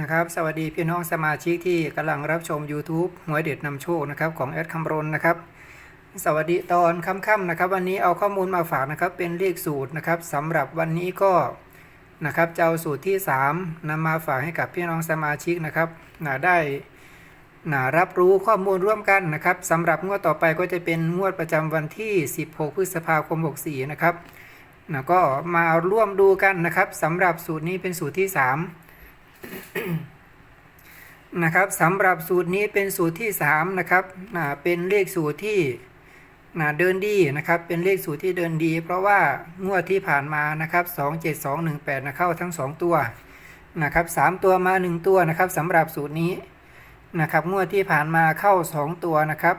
นะครับสวัสดีพี่น้องสมาชิกที่กำลังรับชม YouTube หวยเด็ดนำโชคนะครับของแอดคำรณนะครับสวัสดีตอนค่ำๆนะครับ วันนี้เอาข้อมูลมาฝากนะครับเป็นเลขสูตรนะครับสำหรับวันนี้ก็นะครับจะเอาสูตรที่ 3นำมาฝากให้กับพี่น้องสมาชิกนะครับนะได้นะรับรู้ข้อมูลร่วมกันนะครับสำหรับงวดต่อไปก็จะเป็นงวดประจำวันที่ 16 พฤษภาคม 64 นะครับนะก็มาร่วมดูกันนะครับสำหรับสูตรนี้เป็นสูตรที่ 3 นะครับสำหรับสูตรนี้เป็นสูตรที่3นะครับเป็นเลขสูตรที่เดินดีนะครับ เป็นเลขสูตรที่เดินดี เพราะว่างวดที่ผ่านมานะครับ 27218นะเข้าทั้ง 2 ตัวนะครับ3ตัวมา 1 ตัวนะครับสำหรับสูตรนี้นะครับงวดที่ผ่านมาเข้า 2 ตัวนะครับ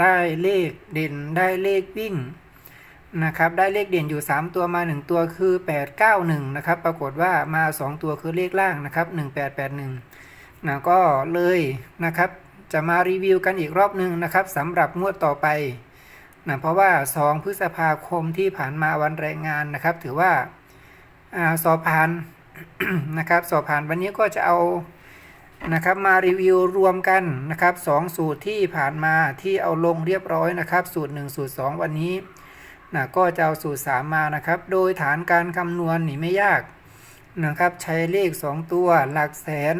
ได้เลขเด่นได้เลขวิ่ง นะครับได้เลขเด่นอยู่ 3 ตัวมา 1 ตัวคือ 891นะครับปรากฏว่ามา 2 ตัวคือเลขล่างนะครับ1881นะก็เลยนะครับจะมารีวิวกันอีกรอบหนึ่งนะครับสำหรับงวดต่อไปนะเพราะว่า 2 พฤษภาคมที่ผ่านมาวันแรงงานนะครับ ถือว่าอสอบผ่านนะครับสอบผ่านวันนี้ก็จะเอานะครับมารีวิวรวมกันนะครับสองสูตรที่ผ่านมาที่เอาลงเรียบร้อยนะครับ สูตร 1 สูตร 2 วันนี้ นะก็จะเอาสูตร 3 มานะครับ โดยฐานการคำนวณนี่ไม่ยากนะครับ ใช้เลข 2 ตัวหลักแสน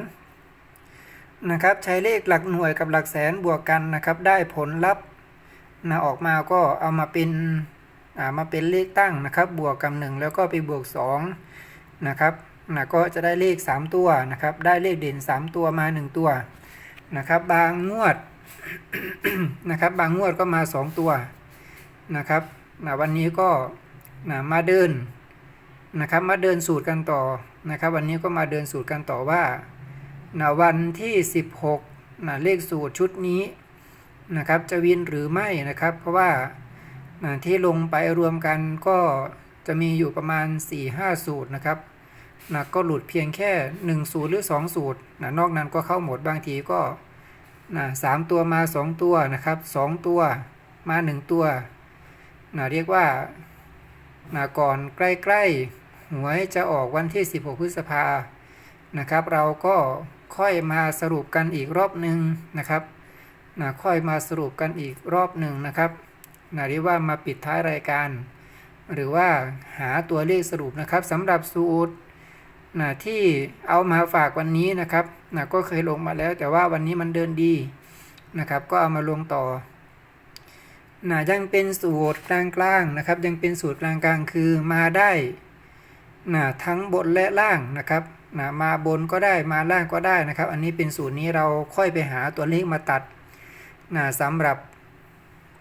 นะครับ ใช้เลขหลักหน่วยกับหลักแสนบวกกันนะครับ ได้ผลลัพธ์นะออกมาก็เอามาเป็นามาเป็นเลขตั้งนะครับ บวกกับ1แล้วก็ไปบวก2นะครับนะก็จะได้เลข 3 ตัวนะครับ ได้เลขเด่น 3 ตัวมา 1 ตัวนะครับ บางงวดนะครับ บางงวดก็มา 2 ตัวนะครับ นะวันนี้ก็นะมาเดินนะครับมาเดินสูตรกันต่อนะครับ วันนี้ก็มาเดินสูตรกันต่อว่านะวันที่ 16นะเลขสูตรชุดนี้นะครับ จะวินหรือไม่นะครับ เพราะว่านะที่ลงไปรวมกันก็จะมีอยู่ประมาณ 4-5 สูตรนะครับนะก็หลุดเพียงแค่ 1 สูตรหรือ 2 สูตรนะนอกนั้นก็เข้าหมดบางทีก็นะสามตัวมา 2 ตัวนะครับ 2 ตัวมา 1 ตัว นะเรียกว่านะก่อนใกล้ๆหวยจะออกวันที่ 16 พฤษภานะครับ เราก็ค่อยมาสรุปกันอีกรอบหนึ่งนะครับนะค่อยมาสรุปกันอีกรอบหนึ่งนะครับนะเรียกว่ามาปิดท้ายรายการ หรือว่าหาตัวเลขสรุปนะครับสำหรับสูตรนะที่เอามาฝากวันนี้นะครับนะก็เคยลงมาแล้วแต่ว่าวันนี้มันเดินดีนะครับ ก็เอามาลงต่อ นะยังเป็นสูตรกลางๆนะครับ ยังเป็นสูตรกลางๆ คือมาได้นะทั้งบนและล่างนะครับนะมาบนก็ได้มาล่างก็ได้นะครับ อันนี้เป็นสูตรนี้เราค่อยไปหาตัวเลขมาตัดนะสำหรับ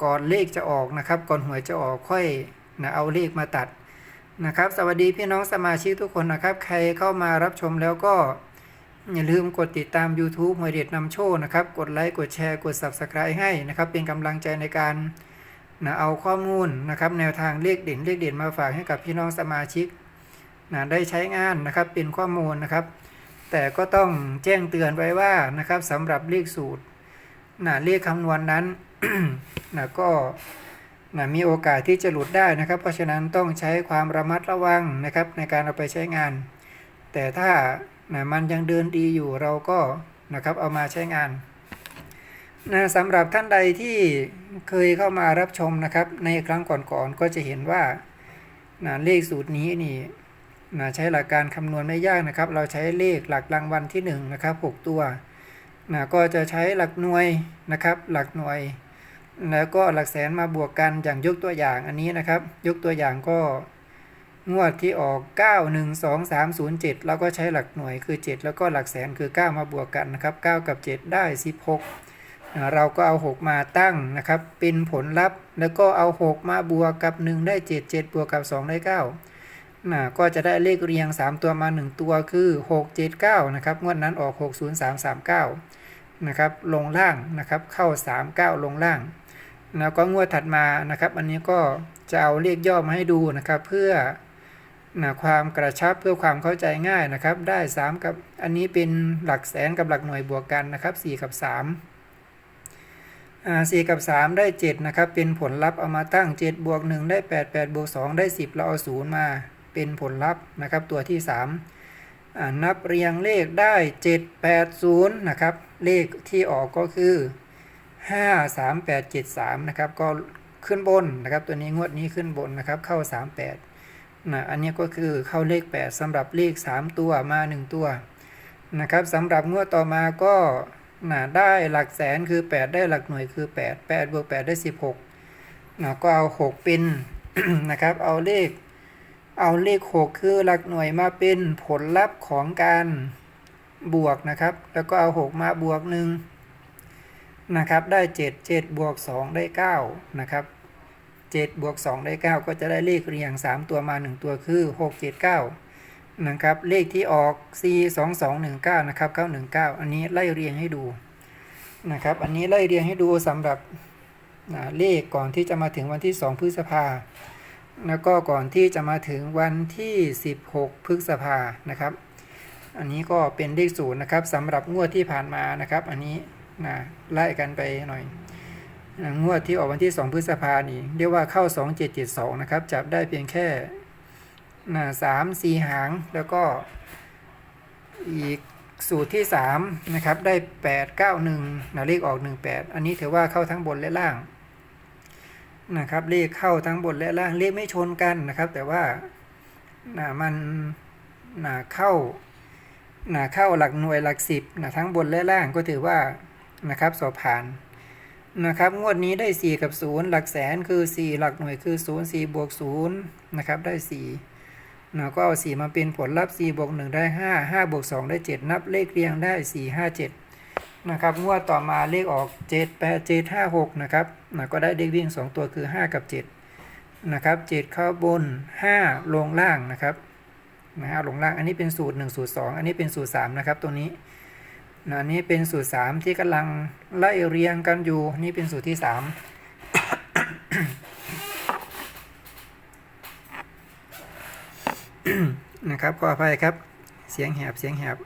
ก่อนเลขจะออกนะครับ ก่อนหวยจะออกค่อยนะเอาเลขมาตัดนะครับ สวัสดีพี่น้องสมาชิกทุกคนนะครับ ใครเข้ามารับชมแล้วก็อย่าลืมกดติดตาม YouTube หวยเด็ดนำโชคนะครับ กดไลค์ กดแชร์ กด Subscribe ให้นะครับ เป็นกำลังใจในการ นะเอาข้อมูลนะครับแนวทางเลขเด่นเลขเด่นมาฝากให้กับพี่น้องสมาชิกนะได้ใช้งานนะครับเป็นข้อมูลนะครับ แต่ก็ต้องแจ้งเตือนไว้ว่านะครับสำหรับเลขสูตรนะเลขคำนวณนนั้นนะก็นะมีโอกาสที่จะหลุดได้นะครับ เพราะฉะนั้นต้องใช้ความระมัดระวังนะครับในการเอาไปใช้งาน แต่ถ้านะมันยังเดินดีอยู่เราก็นะครับเอามาใช้งาน นะสำหรับท่านใดที่เคยเข้ามารับชมนะครับ ในครั้งก่อนๆก็จะเห็นว่านะเลขสูตรนี้นี่นะใช้หลักการคำนวณไม่ยากนะครับ เราใช้เลขหลักรางวัลที่1นะครับ6ตัวนะก็จะใช้หลักหน่วยนะครับ หลักหน่วย แล้วก็หลักแสนมาบวกกันอย่างยกตัวอย่างอันนี้นะครับ ยกตัวอย่างก็งวดที่ออก 9 1 2 3 0 7เราก็ใช้หลักหน่วยคือ 7 แล้วก็หลักแสนคือ 9 มาบวกกันนะครับ 9 กับ 7 ได้ 16 เราก็เอา 6 มาตั้งนะครับ เป็นผลลัพธ์ แล้วก็เอา 6 มาบวกกับ 1 ได้ 7 7 บวกกับ 2 ได้9นะก็จะได้เลขเรียง 3 ตัวมา 1 ตัวคือ 6 7 9 นะครับ งวดนั้นออก 6 0 3 3 9 นะครับ ลงล่างนะครับ เข้า 3 9 ลงล่าง แล้วก็งวดถัดมานะครับ อันนี้ก็จะเอาเลขย่อมาให้ดูนะครับ เพื่อนะความกระชับเพื่อความเข้าใจง่ายนะครับ ได้ 3 กับ อันนี้เป็นหลักแสนกับหลักหน่วยบวกกันนะครับ 4 กับ 3 อ่า4กับ 3 ได้ 7 นะครับ เป็นผลลัพธ์เอามาตั้ง 7 บวก 1 ได้ 8 8 บวก 2 ได้ 10 เราเอา 0 มาเป็นผลลัพธ์นะครับ ตัวที่ 3 นับเรียงเลขได้ 780 นะครับ เลขที่ออกก็คือ 53873 นะครับ ก็ขึ้นบนนะครับ ตัวนี้งวดนี้ขึ้นบนนะครับ เข้า 38นะอันนี้ก็คือเข้าเลข 8สำหรับเลข 3 ตัวมา 1 ตัวนะครับสำหรับงวดต่อมาก็ นะได้หลักแสนคือ 8 ได้หลักหน่วยคือ 8 8บวก8ได้ 16นะก็เอา 6 เป็นนะครับ เอาเลข เอาเลข 6 คือหลักหน่วยมาเป็นผลลัพธ์ของการบวกนะครับ แล้วก็เอา 6 มาบวกหนึ่งนะครับได้ 7 7บวก2ได้9นะครับ7บวก2ได้ 9 ก็จะได้เลขเรียง 3 ตัวมา 1 ตัวคือ 6 7 9 นะครับเลขที่ออก C 2 2 1 9นะครับ919 อันนี้ไล่เรียงให้ดูนะครับ อันนี้ไล่เรียงให้ดูสำหรับเลขก่อนที่จะมาถึงวันที่ 2 พฤษภา แล้วก็ก่อนที่จะมาถึงวันที่ 16 พฤษภานะครับ อันนี้ก็เป็นเลขศูนย์นะครับสำหรับงวดที่ผ่านมานะครับ อันนี้นะไล่กันไปหน่อยงวดที่ออกวันที่ 2 พฤษภานี่เรียกว่าเข้า 2772 นะครับ จับได้เพียงแค่ สามสี่หางแล้วก็อีกสูตรที่3นะครับได้ 891นะเลขออก 18 อันนี้ถือว่าเข้าทั้งบนและล่างนะครับเลขเข้าทั้งบนและล่างเลขไม่ชนกันนะครับ แต่ว่านะมันนะเข้านะเข้าหลักหน่วยหลักสิบนะทั้งบนและล่างก็ถือว่านะครับสอบผ่านนะครับ งวดนี้ได้ 4 กับ 0 หลักแสนคือ 4 หลักหน่วยคือ 0 4บวก0นะครับได้ 4 นะก็เอา4มาเป็นผลลัพธ์4บวก1ได้ 5 5บวก2ได้ 7 นับเลขเรียงได้ 4 5 7 นะครับงวดต่อมาเลขออก 7 8 7 5 6 นะครับนะก็ได้เลขวิ่ง 2 ตัวคือ 5 กับ 7 นะครับ 7 เข้าบน 5 ลงล่างนะครับนะฮะลงล่างอันนี้เป็นสูตร 1 สูตร 2 อันนี้เป็นสูตร 3 นะครับ ตัวนี้นะอันนี้เป็นสูตร 3 ที่กำลังไล่เรียงกันอยู่ นี่เป็นสูตรที่ 3 นะครับขออภัยครับ เสียงแหบเสียงแหบ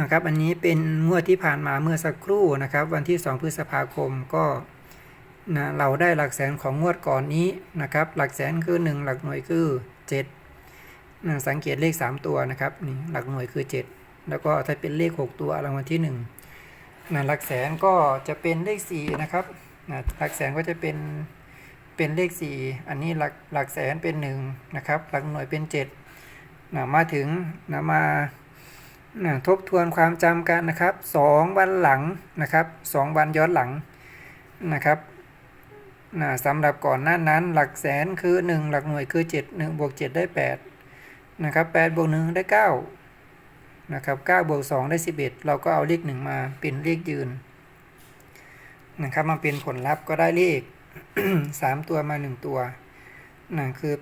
นะครับ อันนี้เป็นงวดที่ผ่านมาเมื่อสักครู่นะครับ วันที่ 2 พฤษภาคมก็นะเราได้หลักแสนของงวดก่อนนี้นะครับ หลักแสนคือ 1 หลักหน่วยคือ 7นะสังเกตเลข 3 ตัวนะครับนี่หลักหน่วยคือ 7 แล้วก็ถ้าเป็นเลข 6 ตัวรางวัลที่1นะหลักแสนก็จะเป็นเลข4นะครับนะหลักแสนก็จะเป็นเป็นเลข 4 อันนี้หลักหลักแสนเป็น 1 นะครับ หลักหน่วยเป็น 7 นะมาถึงนะมานะทบทวนความจำกันนะครับสองวันหลังนะครับสองวันย้อนหลังนะครับนะสำหรับก่อนหน้านั้น หลักแสนคือ 1 หลักหน่วยคือ 7 1บวก7ได้8นะครับ8บวก1ได้9นะครับ9บวก2ได้ 11 เราก็เอาเลข1มาเป็นเลขยืนนะครับมาเป็นผลลัพธ์ก็ได้เลข 3 ตัวมา 1 ตัวนั่นคือ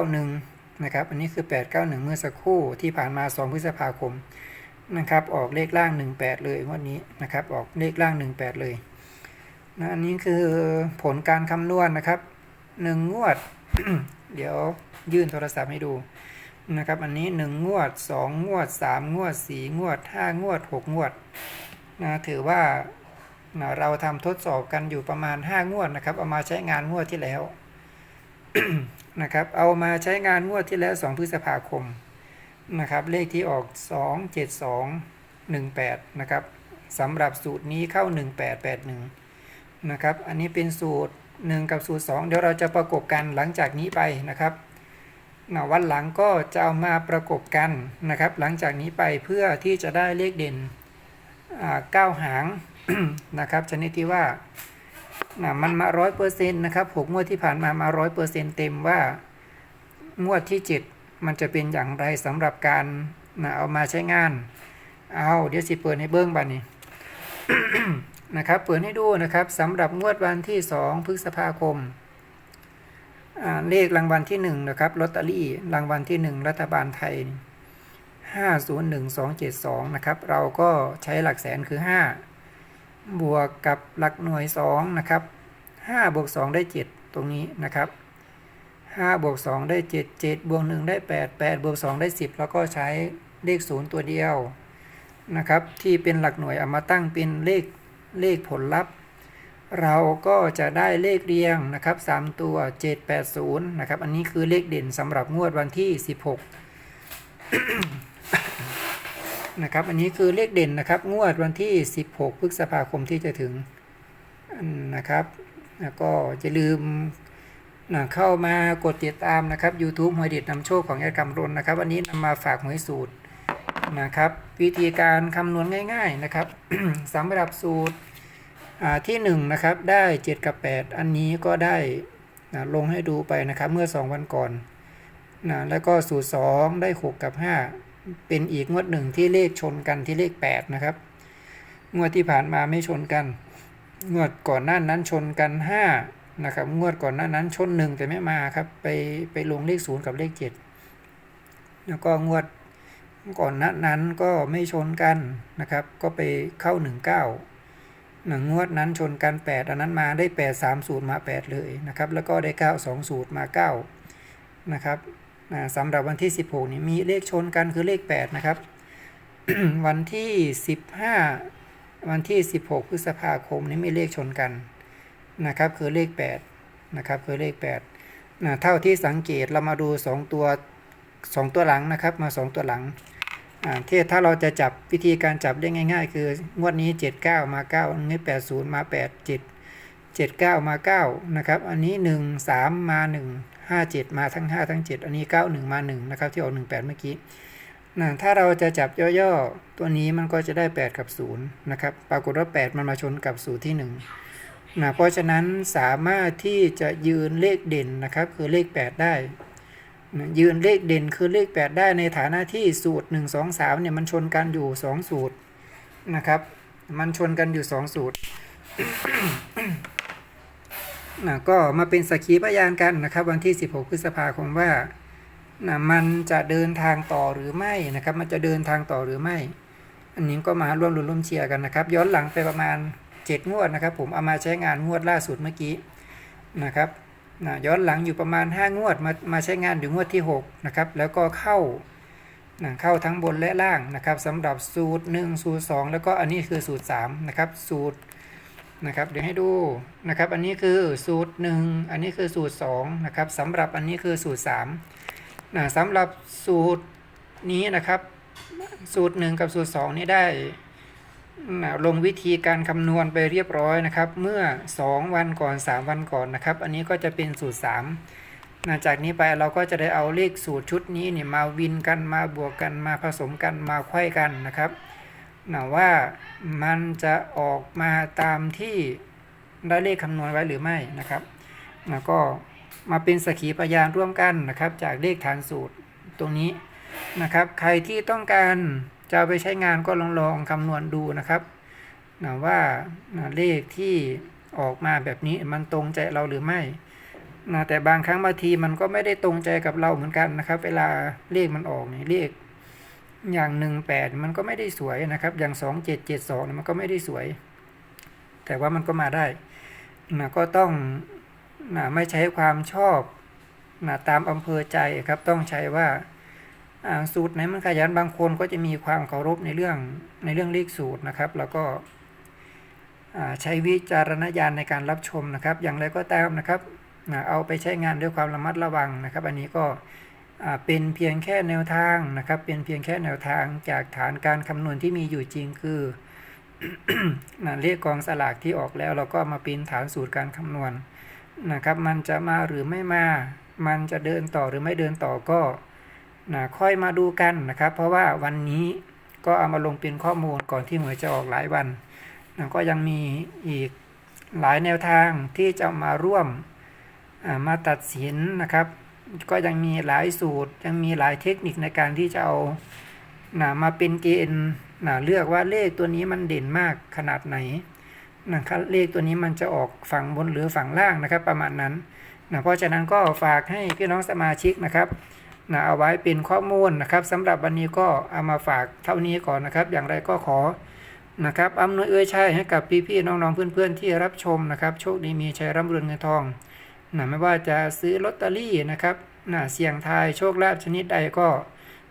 891 นะครับ อันนี้คือ 891 เมื่อสักครู่ที่ผ่านมา 2 พฤษภาคมนะครับ ออกเลขล่าง 18 เลยวันนี้นะครับ ออกเลขล่าง 18 เลยนะอันนี้คือผลการคำนวณนะครับ 1 งวด เดี๋ยวยื่นโทรศัพท์ให้ดูนะครับ อันนี้ 1 งวด 2 งวด 3 งวด 4 งวด 5 งวด 6 งวดนะถือว่านะเราทำทดสอบกันอยู่ประมาณ 5 งวดนะครับ เอามาใช้งานงวดที่แล้ว นะครับ เอามาใช้งานงวดที่แล้ว 2 พฤษภาคมนะครับ เลขที่ออก 2 7 2 1 8 นะครับสำหรับสูตรนี้เข้า 1881 นะครับ อันนี้เป็นสูตร 1 กับสูตร 2 เดี๋ยวเราจะประกบกันหลังจากนี้ไปนะครับนะวันหลังก็จะเอามาประกบกันนะครับ หลังจากนี้ไปเพื่อที่จะได้เลขเด่นเก้าหางนะครับชนิดที่ว่า นะมันมาร้อยเปอร์เซ็นต์นะครับหกงวดที่ผ่านมามาร้อยเปอร์เซ็นต์เต็มว่างวดที่เจ็ดมันจะเป็นอย่างไรสำหรับการนะเอามาใช้งาน เอาเดี๋ยวสิเปิดให้เบิ้งบันนี้นะครับเปิดให้ดูนะครับสำหรับงวดวันที่2พฤษภาคมเลขรางวัลที่1นะครับลอตเตอรี่รางวัลที่1รัฐบาลไทย501272นะครับ เราก็ใช้หลักแสนคือ5 บวกกับหลักหน่วย2นะครับ5บวก2ได้ 7 ตรงนี้นะครับ5บวก2ได้ 7 7บวก1ได้ 8 8บวก2ได้ 10 แล้วก็ใช้เลข 0 ตัวเดียวนะครับที่เป็นหลักหน่วยเอามาตั้งเป็นเลขเลขผลลัพธ์ เราก็จะได้เลขเรียงนะครับ 3 ตัว 780 นะครับ อันนี้คือเลขเด่นสำหรับงวดวันที่ 16 นะครับ อันนี้คือเลขเด่นนะครับ งวดวันที่ 16 พฤษภาคมที่จะถึงนะครับ แล้วก็จะลืมนะเข้ามากดติดตามนะครับ YouTube หวยเด็ดนำโชคของแอดกำรนนะครับ วันนี้นำมาฝากหวยสูตรนะครับ วิธีการคำนวณง่ายๆนะครับสำหรับสูตรอ่าที่1นะครับได้ 7 กับ 8 อันนี้ก็ได้นะลงให้ดูไปนะครับเมื่อ 2 วันก่อนนะแล้วก็สูตร 2 ได้ 6 กับ 5 เป็นอีกงวดหนึ่งที่เลขชนกันที่เลข 8 นะครับ งวดที่ผ่านมาไม่ชนกัน งวดก่อนหน้านั้นชนกัน 5 นะครับ งวดก่อนหน้านั้นชน 1 แต่ไม่มาครับ ไปไปลงเลข 0 กับเลข 7 แล้วก็งวดก่อนหน้านั้นก็ไม่ชนกันนะครับ ก็ไปเข้า 19หนังงวดนั้นชนกัน 8 อันนั้นมาได้ 8 3 0 มา 8 เลยนะครับ แล้วก็ได้ 9 2 0 มา 9 นะครับ นะสำหรับวันที่ 16นี้มีเลขชนกันคือเลข 8 นะครับ วันที่ 15 วันที่ 16 พฤษภาคมนี้มีเลขชนกันนะครับ คือเลข 8 นะครับ คือเลข8นะเท่าที่สังเกตเรามาดู 2 ตัว 2 ตัวหลังนะครับ มา 2 ตัวหลังอ่าที่ถ้าเราจะจับวิธีการจับได้ง่าย ๆ คืองวดนี้ 79 มา 9นี้80 มา 8 7 79 มา 9 นะครับ อันนี้ 1 3 มา 1 5 7 มาทั้ง 5 ทั้ง 7 อันนี้ 91 มา 1 นะครับ ที่ออก 18 เมื่อกี้นะถ้าเราจะจับย่อๆ ตัวนี้มันก็จะได้ 8 กับ 0 นะครับ ปรากฏว่า 8 มันมาชนกับสูตรที่1นะเพราะฉะนั้นสามารถที่จะยืนเลขเด่นนะครับ คือเลข 8 ได้นะยืนเลขเด่นคือเลข 8 ได้ในฐานะที่สูตร 1 2 3 เนี่ยมันชนกันอยู่ 2 สูตรนะครับ มันชนกันอยู่ 2 สูตร นะก็มาเป็นสักขีพยานกันนะครับ วันที่ 16 พฤษภาคมว่านะมันจะเดินทางต่อหรือไม่นะครับ มันจะเดินทางต่อหรือไม่ อันนี้ก็มาร่วมรุ้นร่วมเชียร์กันนะครับ ย้อนหลังไปประมาณ 7 งวดนะครับ ผมเอามาใช้งานงวดล่าสุดเมื่อกี้นะครับนะย้อนหลังอยู่ประมาณ 5 งวดมามาใช้งานอยู่งวดที่6นะครับแล้วก็เข้านะเข้าทั้งบนและล่างนะครับสำหรับสูตร 1 สูตร 2 แล้วก็อันนี้คือสูตร3นะครับสูตร นะครับ เดี๋ยวให้ดูนะครับ อันนี้คือสูตร 1 อันนี้คือสูตร2นะครับสำหรับอันนี้คือสูตร3นะสำหรับสูตรนี้นะครับ สูตร 1 กับสูตร 2 นี่ได้นะลงวิธีการคำนวณไปเรียบร้อยนะครับ เมื่อ 2 วันก่อน 3 วันก่อนนะครับ อันนี้ก็จะเป็นสูตร3นะจากนี้ไปเราก็จะได้เอาเลขสูตรชุดนี้เนี่ยมาวินกันมาบวกกันมาผสมกันมาไขว้กันนะครับ นะว่ามันจะออกมาตามที่ได้เลขคำนวณไว้หรือไม่นะครับนะก็มาเป็นสกีพยานร่วมกันนะครับ จากเลขฐานสูตรตรงนี้นะครับ ใครที่ต้องการจะไปใช้งานก็ลองลองคำนวณดูนะครับนะว่านะเลขที่ออกมาแบบนี้มันตรงใจเราหรือไม่นะแต่บางครั้งบางทีมันก็ไม่ได้ตรงใจกับเราเหมือนกันนะครับ เวลาเลขมันออกนี่เลข อย่างหนึ่งแปดมันก็ไม่ได้สวยนะครับ อย่างสองเจ็ดเจ็ดสองมันก็ไม่ได้สวย แต่ว่ามันก็มาได้นะก็ต้องนะไม่ใช้ความชอบนะตามอำเภอใจครับ ต้องใช้ว่าอาสูตรไหนมันขยันบางคนก็จะมีความเคารพในเรื่องในเรื่องเลขสูตรนะครับ แล้วก็อาใช้วิจารณญาณในการรับชมนะครับ อย่างไรก็ตามนะครับนะเอาไปใช้งานด้วยความระมัดระวังนะครับ อันนี้ก็ เป็นเพียงแค่แนวทางนะครับ เป็นเพียงแค่แนวทางจากฐานการคำนวณที่มีอยู่จริงคือเลขกองสลากที่ออกแล้วเราก็มาเป็นฐานสูตรการคำนวณนะครับ มันจะมาหรือไม่มา มันจะเดินต่อหรือไม่เดินต่อก็นะค่อยมาดูกันนะครับ เพราะว่าวันนี้ก็เอามาลงเป็นข้อมูลก่อนที่หวยจะออกหลายวันนะก็ยังมีอีกหลายแนวทางที่จะมาร่วมมาตัดสินนะครับ ก็ยังมีหลายสูตร ยังมีหลายเทคนิคในการที่จะเอานะมาเป็นเกณฑ์นะเลือกว่าเลขตัวนี้มันเด่นมากขนาดไหนนะครับเลขตัวนี้มันจะออกฝั่งบนหรือฝั่งล่างนะครับ ประมาณนั้นนะเพราะฉะนั้นก็ฝากให้พี่น้องสมาชิกนะครับนะเอาไว้เป็นข้อมูลนะครับสำหรับวันนี้ก็เอามาฝากเท่านี้ก่อนนะครับ อย่างไรก็ขอนะครับอำนวยเอื้อชัยให้กับพี่ๆน้องๆเพื่อนๆที่รับชมนะครับ โชคดีมีชัยร่ำรวยเงินทอง นะไม่ว่าจะซื้อลอตเตอรี่นะครับนะเสี่ยงทายโชคลาภชนิดใดก็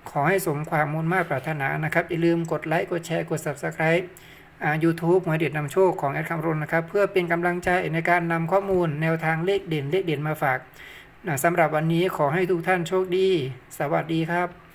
ขอให้สมความมุ่งมา่ปรารถนานะครับ อย่าลืมกดไลค์ กดแชร์ กด Subscribe อ่า YouTube หวยเด็ดนำโชคของแอดคำรนนะครับ เพื่อเป็นกำลังใจในการนำข้อมูลแนวทางเลขเด่นเลขเด่นมาฝากนะสำหรับวันนี้ขอให้ทุกท่านโชคดี สวัสดีครับ